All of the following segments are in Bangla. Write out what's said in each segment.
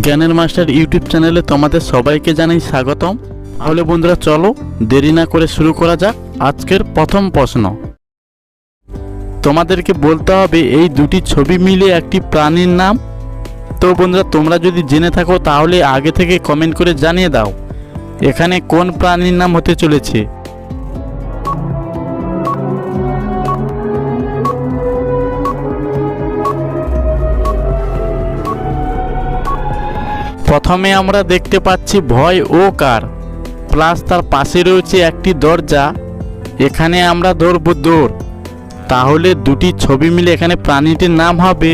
জ্ঞানের মাস্টার ইউটিউব চ্যানেলে তোমাদের সবাইকে জানাই স্বাগতম। তাহলে বন্ধুরা চলো, দেরি না করে শুরু করা যাক আজকের প্রথম প্রশ্ন। তোমাদেরকে বলতে হবে, এই দুটি ছবি মিলে একটি প্রাণীর নাম? তো বন্ধুরা, তোমরা যদি জেনে থাকো, তাহলে আগে থেকে কমেন্ট করে জানিয়ে দাও, এখানে কোন প্রাণীর নাম হতে চলেছে? প্রথমে আমরা দেখতে পাচ্ছি ভয় ও কার। প্লাস তার পাশে রয়েছে একটি দরজা। এখানে আমরা ধরব দৌড়। তাহলে দুটি ছবি মিলে এখানে প্রাণীটির নাম হবে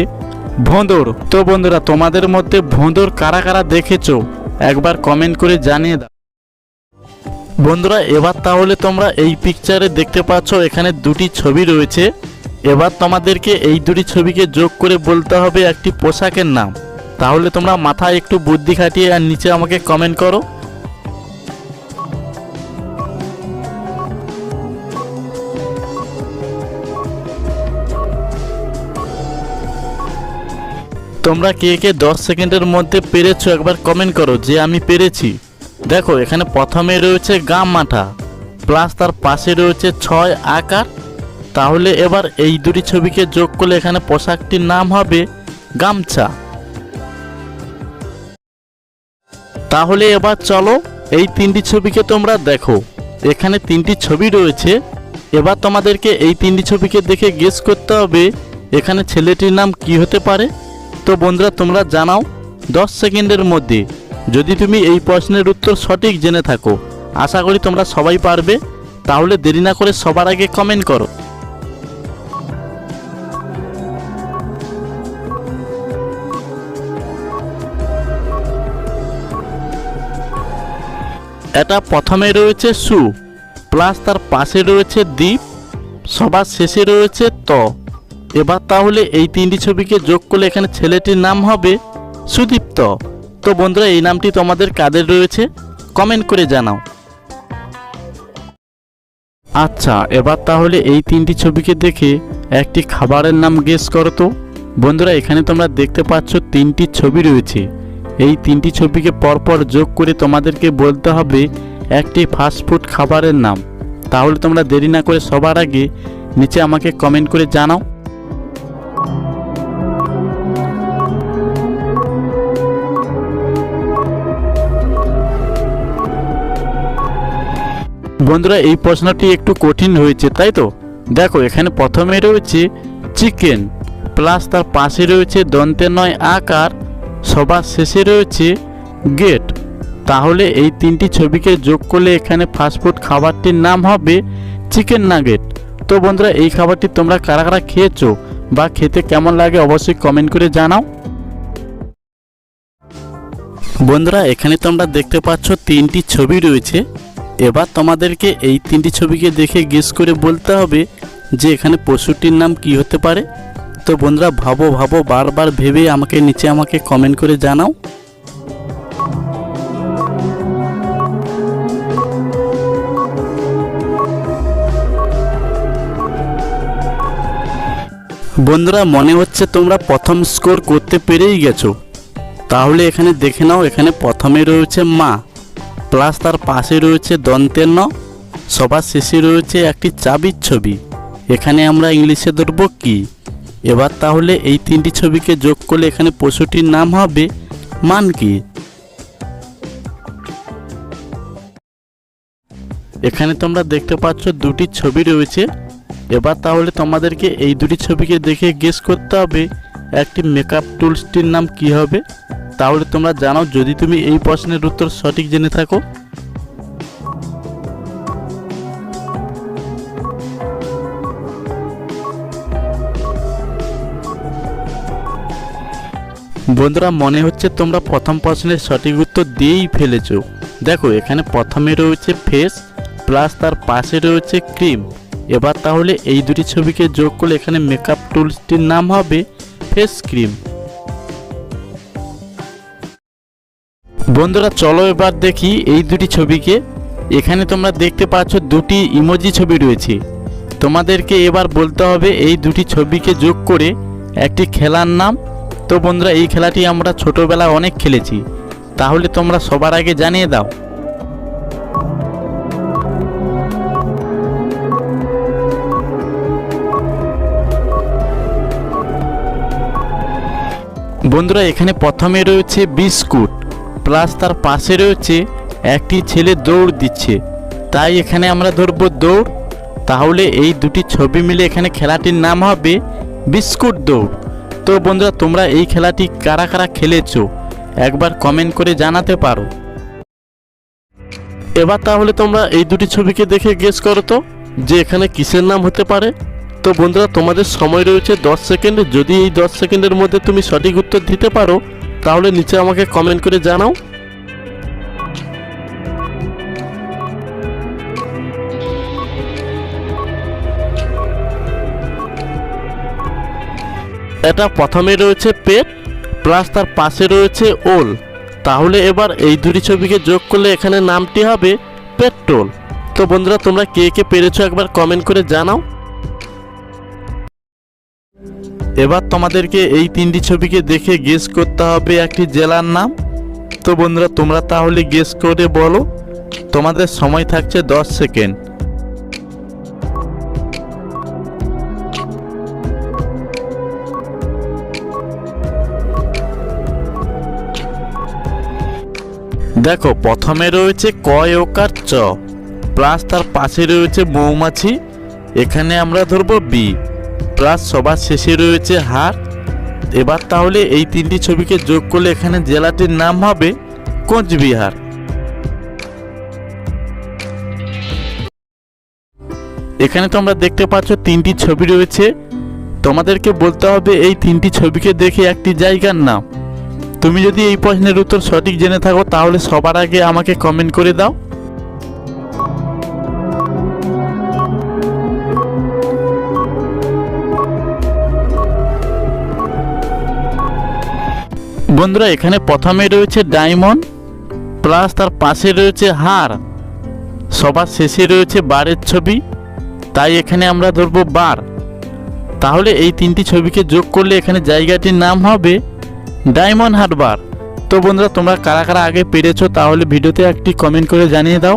ভোঁদর। তো বন্ধুরা, তোমাদের মধ্যে ভোঁদর কারা কারা দেখেছ? একবার কমেন্ট করে জানিয়ে দাও। বন্ধুরা, এবার তাহলে তোমরা এই পিকচারে দেখতে পাচ্ছ এখানে দুটি ছবি রয়েছে। এবার তোমাদেরকে এই দুটি ছবিকে যোগ করে বলতে হবে একটি পোশাকের নাম। তাহলে তোমরা মাথায় একটু বুদ্ধি খাটিয়ে আর নিচে আমাকে কমেন্ট করো। তোমরা কে কে দশ সেকেন্ডের মধ্যে পেরেছ একবার কমেন্ট করো যে আমি পেরেছি। দেখো, এখানে প্রথমে রয়েছে গাম মাঠা প্লাস তার পাশে রয়েছে ছয় আকার। তাহলে এবার এই দুটি ছবিকে যোগ করলে এখানে পোশাকটির নাম হবে গামছা। তাহলে এবার চলো এই তিনটি ছবিকে তোমরা দেখো। এখানে তিনটি ছবি রয়েছে। এবার তোমাদেরকে এই তিনটি ছবিকে দেখে গেস করতে হবে, এখানে ছেলেটির নাম কি হতে পারে? তো বন্ধুরা, তোমরা জানাও দশ সেকেন্ডের মধ্যে। যদি তুমি এই প্রশ্নের উত্তর সঠিক জেনে থাকো, আশা করি তোমরা সবাই পারবে। তাহলে দেরি না করে সবার আগে কমেন্ট করো। এটা প্রথমে রয়েছে সু, প্লাস তার পাশে রয়েছে দ্বীপ সবার শেষে রয়েছে ত। এবার তাহলে এই তিনটি ছবিকে যোগ করলে এখানে ছেলেটির নাম হবে সুদীপ্ত। তো বন্ধুরা, এই নামটি তোমাদের কাদের রয়েছে? কমেন্ট করে জানাও। আচ্ছা এবার তাহলে এই তিনটি ছবিকে দেখে একটি খাবারের নাম গেস করো তো। বন্ধুরা, এখানে তোমরা দেখতে পাচ্ছ তিনটি ছবি রয়েছে। এই তিনটি ছবিকে পরপর যোগ করে তোমাদেরকে বলতে হবে, একটি ফাস্টফুড খাবারের নাম। তাহলে তোমরা দেরি না করে সবার আগে নিচে আমাকে কমেন্ট করে জানাও। বন্ধুরা, এই প্রশ্নটি একটু কঠিন হয়েছে, তাই তো? দেখো, এখানে প্রথমে রয়েছে চিকেন প্লাস তার পাশে রয়েছে দন্তে নয় আকার সবার শেষে রয়েছে গেট। তাহলে এই তিনটি ছবিকে যোগ করলে এখানে ফাস্টফুড খাবারটির নাম হবে চিকেন নাগেট তো বন্ধুরা, এই খাবারটি তোমরা কারা কারা খেয়েছো বা খেতে কেমন লাগে অবশ্যই কমেন্ট করে জানাও। বন্ধুরা, এখানে তোমরা দেখতে পাচ্ছ তিনটি ছবি রয়েছে। এবার তোমাদেরকে এই তিনটি ছবিকে দেখে গেস করে বলতে হবে যে এখানে পশুটির নাম কি হতে পারে। তো বন্ধুরা, ভাবো ভাবো, বারবার ভেবে আমাকে নিচে আমাকে কমেন্ট করে জানাও। বন্ধুরা, মনে হচ্ছে তোমরা প্রথম স্কোর করতে পেরেই গেছো। তাহলে এখানে দেখে নাও, এখানে প্রথমে রয়েছে মা প্লাস তার পাশে রয়েছে দন্তের ন, সবার শেষে রয়েছে একটি চাবির ছবি। এখানে আমরা ইংলিশে ধরবো কি? এবার তাহলে এই তিনটি ছবিকে যোগ করলে এখানে পশুটির নাম হবে মানকি। এখানে তোমরা দেখতে পাচ্ছ দুটি ছবি রয়েছে। এবার তাহলে তোমাদেরকে এই দুটি ছবিকে দেখে গেস করতে হবে একটি মেকআপ টুলসটির নাম কি হবে। তাহলে তোমরা জানাও যদি তুমি এই প্রশ্নের উত্তর সঠিক জেনে থাকো। বন্ধুরা, মনে হচ্ছে তোমরা প্রথম প্রশ্নের সঠিক উত্তর দিয়েই ফেলেছো। দেখো, এখানে প্রথমে রয়েছে ফেস প্লাস তার পাশে রয়েছে ক্রিম এবার তাহলে এই দুটি ছবিকে যোগ করলে এখানে মেকআপ টুলসটির নাম হবে ফেস ক্রিম বন্ধুরা, চলো এবার দেখি এই দুটি ছবিকে। এখানে তোমরা দেখতে পাচ্ছ দুটি ইমোজি ছবি রয়েছে। তোমাদেরকে এবার বলতে হবে এই দুটি ছবিকে যোগ করে একটি খেলার নাম তো বন্ধুরা, এই খেলাটি আমরা ছোটোবেলায় অনেক খেলেছি। তাহলে তোমরা সবার আগে জানিয়ে দাও। বন্ধুরা, এখানে প্রথমে রয়েছে বিস্কুট, প্লাস তার পাশে রয়েছে একটি ছেলে দৌড় দিচ্ছে। তাই এখানে আমরা ধরবো দৌড়। তাহলে এই দুটি ছবি মিলে এখানে খেলাটির নাম হবে বিস্কুট দৌড়। তো বন্ধুরা, তোমরা এই খেলাটি কারা কারা খেলেছো? একবার কমেন্ট করে জানাতে পারো। এবার তাহলে তোমরা এই দুটি ছবিকে দেখে গেস করো তো, যে এখানে কিসের নাম হতে পারে? তো বন্ধুরা, তোমাদের সময় রয়েছে দশ সেকেন্ড যদি এই দশ সেকেন্ডের মধ্যে তুমি সঠিক উত্তর দিতে পারো, তাহলে নিচে আমাকে কমেন্ট করে জানাও। এটা প্রথমে রয়েছে পেট, প্লাস তার পাশে রয়েছে ওল। তাহলে এবার এই দুটি ছবিকে যোগ করলে এখানে নামটি হবে পেট্রোল। তো বন্ধুরা, তোমরা কে কে পেরেছ একবার কমেন্ট করে জানাও। এবার তোমাদেরকে এই তিনটি ছবিকে দেখে গেস করতে হবে একটি জেলার নাম। তো বন্ধুরা, তোমরা তাহলে গেস করে বলো। তোমাদের সময় থাকছে দশ সেকেন্ড দেখো, প্রথমে রয়েছে কয় ওকার চ, প্লাস তার পাশে রয়েছে মৌমাছি, এখানে আমরা ধরবো বি, প্লাস সবার শেষে রয়েছে হার এবার তাহলে এই তিনটি ছবিকে যোগ করলে এখানে জেলাটির নাম হবে কোচবিহার। এখানে তোমরা দেখতে পাচ্ছ তিনটি ছবি রয়েছে। তোমাদেরকে বলতে হবে এই তিনটি ছবিকে দেখে একটি জায়গার নাম। তুমি যদি এই প্রশ্নের উত্তর সঠিক জেনে থাকো, তাহলে সবার আগে আমাকে কমেন্ট করে দাও। বন্ধুরা, এখানে প্রথমে রয়েছে ডায়মন্ড, প্লাস তার পাশে রয়েছে হার। সবার শেষে রয়েছে বারের ছবি, তাই এখানে আমরা ধরবো বার। তাহলে এই তিনটি ছবিকে যোগ করলে এখানে জায়গাটির নাম হবে ডায়মন্ড হারবার। তো বন্ধুরা, তোমরা কারা কারা আগে পেরেছ তাহলে ভিডিওতে একটি কমেন্ট করে জানিয়ে দাও।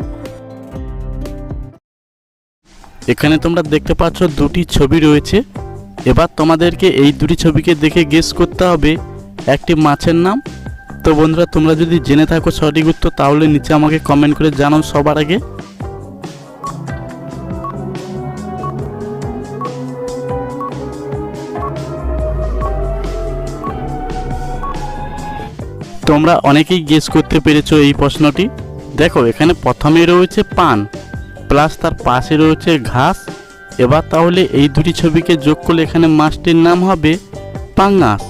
এখানে তোমরা দেখতে পাচ্ছ দুটি ছবি রয়েছে। এবার তোমাদেরকে এই দুটি ছবিকে দেখে গেস করতে হবে, একটি মাছের নাম। তো বন্ধুরা, তোমরা যদি জেনে থাকো সঠিক উত্তর, তাহলে নিচে আমাকে কমেন্ট করে জানাও সবার আগে। তোমরা অনেকেই গেস করতে পেরেছ এই প্রশ্নটি। দেখো, এখানে প্রথমে রয়েছে পান প্লাস তার পাশে রয়েছে ঘাস। এবার তাহলে এই দুটি ছবিকে যোগ করলে এখানে মাছটির নাম হবে পাঙ্গাস।